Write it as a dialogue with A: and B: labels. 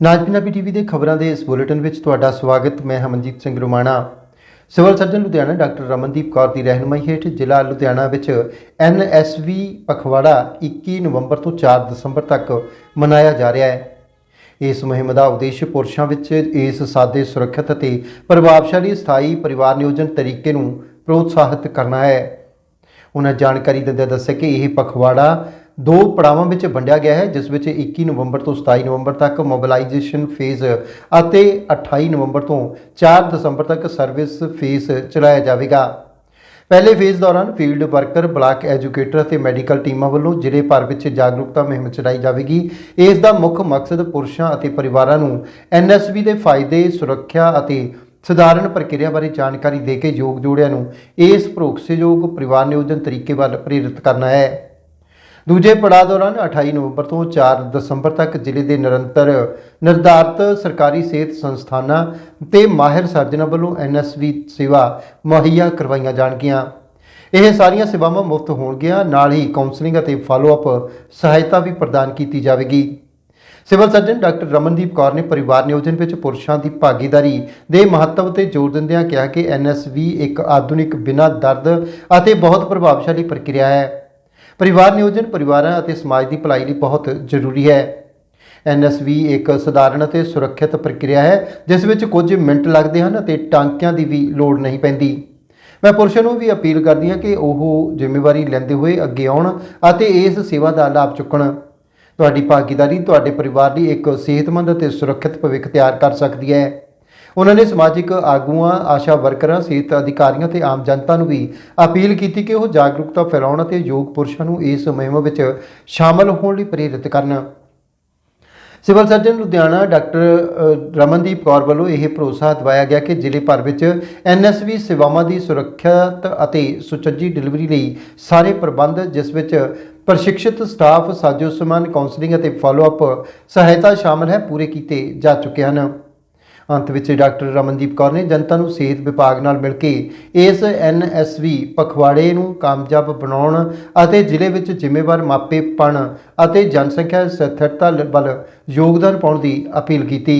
A: ਨਾਜ Punjabi TV ਦੇ ਖਬਰਾਂ ਦੇ ਇਸ ਬੁਲੇਟਿਨ ਵਿੱਚ ਤੁਹਾਡਾ ਸਵਾਗਤ, ਮੈਂ Hamanjeet Singh Romana. Civil surgeon Ludhiana doctor Ramandeep Kaur ਦੀ ਰਹਿਨੁਮਾਈ ਹੇਠ ਜ਼ਿਲ੍ਹਾ ਲੁਧਿਆਣਾ ਵਿੱਚ ਐਨਐਸਵੀ ਪਖਵਾੜਾ 21 ਨਵੰਬਰ ਤੋਂ 4 ਦਸੰਬਰ ਤੱਕ ਮਨਾਇਆ ਜਾ ਰਿਹਾ ਹੈ। ਇਸ ਮੁਹਿੰਮ ਦਾ ਉਦੇਸ਼ ਪੁਰਸ਼ਾਂ ਵਿੱਚ ਇਸ ਸਾਦੇ ਸੁਰੱਖਿਅਤ ਅਤੇ ਪ੍ਰਭਾਵਸ਼ਾਲੀ ਸਥਾਈ ਪਰਿਵਾਰ ਨਿਯੋਜਨ ਤਰੀਕੇ ਨੂੰ ਪ੍ਰੋਤਸਾਹਿਤ ਕਰਨਾ ਹੈ। ਉਹਨਾਂ ਜਾਣਕਾਰੀ ਦਿੰਦਿਆਂ ਦੱਸਿਆ ਕਿ ਇਹ ਪਖਵਾੜਾ ਦੋ ਪੜਾਵਾਂ ਵਿੱਚ ਵੰਡਿਆ ਗਿਆ ਹੈ, ਜਿਸ ਵਿੱਚ 21 ਨਵੰਬਰ ਤੋਂ 27 ਨਵੰਬਰ ਤੱਕ ਮੋਬਿਲਾਈਜੇਸ਼ਨ ਫੇਜ਼ ਅਤੇ 28 ਨਵੰਬਰ ਤੋਂ 4 ਦਸੰਬਰ ਤੱਕ ਸਰਵਿਸ ਫੇਜ਼ ਚਲਾਇਆ ਜਾਵੇਗਾ। ਪਹਿਲੇ ਫੇਜ਼ ਦੌਰਾਨ ਫੀਲਡ ਵਰਕਰ ਬਲਾਕ ਐਜੂਕੇਟਰ ਅਤੇ ਮੈਡੀਕਲ ਟੀਮਾਂ ਵੱਲੋਂ ਜ਼ਿਲ੍ਹੇ ਭਰ ਵਿੱਚ ਜਾਗਰੂਕਤਾ ਮੁਹਿੰਮ ਚਲਾਈ ਜਾਵੇਗੀ। ਇਸ ਦਾ ਮੁੱਖ ਮਕਸਦ ਪੁਰਸ਼ਾਂ ਅਤੇ ਪਰਿਵਾਰਾਂ ਨੂੰ ਐਨਐਸਬੀ ਦੇ ਫਾਇਦੇ, ਸੁਰੱਖਿਆ ਅਤੇ ਸਧਾਰਨ ਪ੍ਰਕਿਰਿਆ ਬਾਰੇ ਜਾਣਕਾਰੀ ਦੇ ਕੇ ਯੋਗ ਜੋੜਿਆਂ ਨੂੰ ਇਸ ਭਰੋਸੇਯੋਗ ਪਰਿਵਾਰ ਨਿਯੋਜਨ ਤਰੀਕੇ ਵੱਲ ਪ੍ਰੇਰਿਤ ਕਰਨਾ ਹੈ। ਦੂਜੇ ਪੜਾਅ ਦੌਰਾਨ 28 ਨਵੰਬਰ ਤੋਂ 4 ਦਸੰਬਰ ਤੱਕ ਜ਼ਿਲ੍ਹੇ ਦੇ ਨਿਰੰਤਰ ਨਿਰਧਾਰਤ ਸਰਕਾਰੀ ਸਿਹਤ ਸੰਸਥਾਨਾਂ ਤੇ ਮਾਹਿਰ ਸਰਜਨਾਂ ਵੱਲੋਂ ਐਨਐਸਵੀ ਸੇਵਾ ਮੁਹੱਈਆ ਕਰਵਾਈਆਂ ਜਾਣਗੀਆਂ। ਇਹ ਸਾਰੀਆਂ ਸੇਵਾਵਾਂ ਮੁਫਤ ਹੋਣਗੀਆਂ, ਨਾਲ ਹੀ ਕਾਉਂਸਲਿੰਗ ਅਤੇ ਫਾਲੋਅਪ ਸਹਾਇਤਾ ਵੀ ਪ੍ਰਦਾਨ ਕੀਤੀ ਜਾਵੇਗੀ। Civil surgeon doctor Ramandeep Kaur ਨੇ ਪਰਿਵਾਰ ਨਿਯੋਜਨ ਵਿੱਚ ਪੁਰਸ਼ਾਂ ਦੀ ਭਾਗੀਦਾਰੀ ਦੇ ਮਹੱਤਵ ਤੇ ਜ਼ੋਰ ਦਿੰਦਿਆਂ ਕਿਹਾ ਕਿ ਐਨਐਸਵੀ ਇੱਕ ਆਧੁਨਿਕ ਬਿਨਾਂ ਦਰਦ ਅਤੇ ਬਹੁਤ ਪ੍ਰਭਾਵਸ਼ਾਲੀ ਪ੍ਰਕਿਰਿਆ ਹੈ। ਪਰਿਵਾਰ ਨਿਯੋਜਨ ਪਰਿਵਾਰਾਂ ਅਤੇ ਸਮਾਜ ਦੀ ਭਲਾਈ ਲਈ ਬਹੁਤ ਜ਼ਰੂਰੀ ਹੈ। ਐਨਐਸਵੀ ਇੱਕ ਸਧਾਰਨ ਅਤੇ ਸੁਰੱਖਿਅਤ ਪ੍ਰਕਿਰਿਆ ਹੈ, ਜਿਸ ਵਿੱਚ ਕੁਝ ਮਿੰਟ ਲੱਗਦੇ ਹਨ ਅਤੇ ਟਾਂਕਿਆਂ ਦੀ ਵੀ ਲੋੜ ਨਹੀਂ ਪੈਂਦੀ। ਮੈਂ ਪੁਰਸ਼ਾਂ ਨੂੰ ਵੀ ਅਪੀਲ ਕਰਦੀ ਹਾਂ ਕਿ ਉਹ ਜ਼ਿੰਮੇਵਾਰੀ ਲੈਂਦੇ ਹੋਏ ਅੱਗੇ ਆਉਣ ਅਤੇ ਇਸ ਸੇਵਾ ਦਾ ਲਾਭ ਚੁੱਕਣ। ਤੁਹਾਡੀ ਭਾਗੀਦਾਰੀ ਤੁਹਾਡੇ ਪਰਿਵਾਰ ਲਈ ਇੱਕ ਸਿਹਤਮੰਦ ਅਤੇ ਸੁਰੱਖਿਅਤ ਭਵਿੱਖ ਤਿਆਰ ਕਰ ਸਕਦੀ ਹੈ। ਉਹਨਾਂ ਨੇ ਸਮਾਜਿਕ ਆਗੂਆਂ, ਆਸ਼ਾ ਵਰਕਰਾਂ, ਸਿਹਤ ਅਧਿਕਾਰੀਆਂ ਤੇ ਆਮ ਜਨਤਾ ਨੂੰ ਵੀ ਅਪੀਲ ਕੀਤੀ ਕਿ ਉਹ ਜਾਗਰੂਕਤਾ ਫੈਲਾਉਣ ਅਤੇ ਯੋਗ ਪੁਰਸ਼ਾਂ ਨੂੰ ਇਸ ਮੁਹਿੰਮ ਵਿੱਚ ਸ਼ਾਮਲ ਹੋਣ ਲਈ ਪ੍ਰੇਰਿਤ ਕਰਨ। Civil surgeon Ludhiana doctor Ramandeep Kaur ਵੱਲੋਂ ਇਹ ਭਰੋਸਾ ਦਿਵਾਇਆ ਗਿਆ ਕਿ ਜ਼ਿਲ੍ਹੇ ਭਰ ਵਿੱਚ ਐਨਐਸਵੀ ਸੇਵਾਵਾਂ ਦੀ ਸੁਰੱਖਿਅਤ ਅਤੇ ਸੁਚੱਜੀ ਡਿਲੀਵਰੀ ਲਈ ਸਾਰੇ ਪ੍ਰਬੰਧ, ਜਿਸ ਵਿੱਚ ਪ੍ਰਸ਼ਿਕਸ਼ਿਤ ਸਟਾਫ ਸਾਜੋ ਸਮਾਨ ਕਾਉਂਸਲਿੰਗ ਅਤੇ ਫਾਲੋਅਪ ਸਹਾਇਤਾ ਸ਼ਾਮਲ ਹੈ, ਪੂਰੇ ਕੀਤੇ ਜਾ ਚੁੱਕੇ ਹਨ। ਅੰਤ ਵਿੱਚ ਡਾਕਟਰ ਰਮਨਦੀਪ ਕੌਰ ਨੇ ਜਨਤਾ ਨੂੰ ਸਿਹਤ ਵਿਭਾਗ ਨਾਲ ਮਿਲ ਕੇ ਇਸ ਐਨਐਸਵੀ ਪਖਵਾੜੇ ਨੂੰ ਕਾਮਯਾਬ ਬਣਾਉਣ ਅਤੇ ਜ਼ਿਲ੍ਹੇ ਵਿੱਚ ਜ਼ਿੰਮੇਵਾਰ ਮਾਪੇਪਣ ਅਤੇ ਜਨਸੰਖਿਆ ਸਥਿਰਤਾ ਵੱਲ ਯੋਗਦਾਨ ਪਾਉਣ ਦੀ ਅਪੀਲ ਕੀਤੀ।